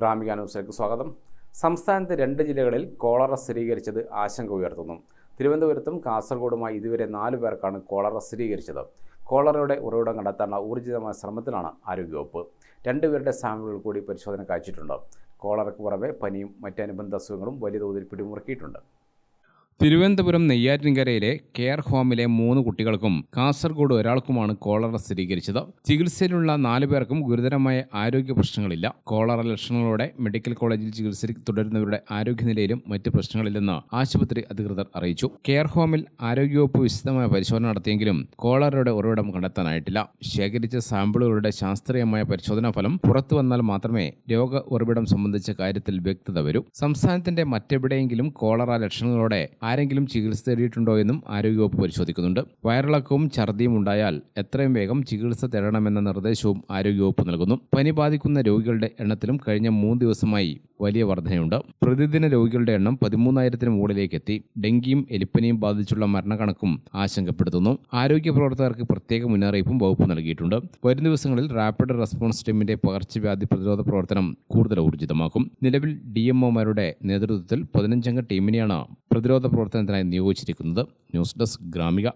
ഗ്രാമിക ന്യൂസിലേക്ക് സ്വാഗതം. സംസ്ഥാനത്തെ രണ്ട് ജില്ലകളിൽ കോളറ സ്ഥിരീകരിച്ചത് ആശങ്ക ഉയർത്തുന്നു. തിരുവനന്തപുരത്തും കാസർഗോഡുമായി ഇതുവരെ നാലു പേർക്കാണ് കോളറ സ്ഥിരീകരിച്ചത്. കോളറയുടെ ഉറവിടം കണ്ടെത്താനുള്ള ഊർജിതമായ ശ്രമത്തിലാണ് ആരോഗ്യവകുപ്പ്. രണ്ടുപേരുടെ സാമ്പിളുകൾ കൂടി പരിശോധനയ്ക്ക് അയച്ചിട്ടുണ്ട് കോളറയ്ക്ക് പുറമെ പനിയും മറ്റനുബന്ധ അസുഖങ്ങളും വലിയ തോതിൽ പിടിമുറുക്കിയിട്ടുണ്ട്. തിരുവനന്തപുരം നെയ്യാറ്റിൻകരയിലെ കെയർ ഹോമിലെ മൂന്ന് കുട്ടികൾക്കും കാസർഗോഡ് ഒരാൾക്കുമാണ് കോളറ സ്ഥിരീകരിച്ചത്. ചികിത്സയിലുള്ള നാലു പേർക്കും ഗുരുതരമായ ആരോഗ്യ പ്രശ്നങ്ങളില്ല. കോളറ ലക്ഷണങ്ങളോടെ മെഡിക്കൽ കോളേജിൽ ചികിത്സ തുടരുന്നവരുടെ ആരോഗ്യനിലയിലും മറ്റ് പ്രശ്നങ്ങളില്ലെന്ന് ആശുപത്രി അധികൃതർ അറിയിച്ചു. കെയർ ഹോമിൽ ആരോഗ്യവകുപ്പ് വിശദമായ പരിശോധന നടത്തിയെങ്കിലും കോളറയുടെ ഉറവിടം കണ്ടെത്താനായിട്ടില്ല. ശേഖരിച്ച സാമ്പിളുകളുടെ ശാസ്ത്രീയമായ പരിശോധനാ ഫലം പുറത്തു വന്നാൽ മാത്രമേ രോഗ ഉറവിടം സംബന്ധിച്ച കാര്യത്തിൽ വ്യക്തത വരൂ. സംസ്ഥാനത്തിന്റെ മറ്റെവിടെയെങ്കിലും കോളറ ലക്ഷണങ്ങളോടെ ആരെങ്കിലും ചികിത്സ തേടിയിട്ടുണ്ടോ എന്നും ആരോഗ്യവകുപ്പ് പരിശോധിക്കുന്നുണ്ട്. വയറിളക്കവും ഛർദിയും ഉണ്ടായാൽ എത്രയും വേഗം ചികിത്സ തേടണമെന്ന നിർദ്ദേശവും ആരോഗ്യവകുപ്പ് നൽകുന്നു. പനി ബാധിക്കുന്ന രോഗികളുടെ എണ്ണത്തിലും കഴിഞ്ഞ മൂന്ന് ദിവസമായി വലിയ വർധനയുണ്ട്. പ്രതിദിന രോഗികളുടെ എണ്ണം പതിമൂന്നായിരത്തിന് മുകളിലേക്ക് എത്തി ഡെങ്കിയും എലിപ്പനിയും ബാധിച്ചുള്ള മരണക്കണക്കും ആശങ്കപ്പെടുത്തുന്നു. ആരോഗ്യ പ്രവർത്തകർക്ക് പ്രത്യേക മുന്നറിയിപ്പും വകുപ്പ് നൽകിയിട്ടുണ്ട്. വരും ദിവസങ്ങളിൽ റാപ്പിഡ് റെസ്പോൺസ് ടീമിന്റെ പകർച്ചവ്യാധി പ്രതിരോധ പ്രവർത്തനം കൂടുതൽ ഊർജിതമാക്കും. നിലവിൽ ഡി എംഒമാരുടെ നേതൃത്വത്തിൽ പതിനഞ്ചംഗ ടീമിനെയാണ് പ്രതിരോധ പ്രവർത്തനത്തിനായി നിയോഗിച്ചിരിക്കുന്നത് ന്യൂസ് ഡെസ്ക് ഗ്രാമിക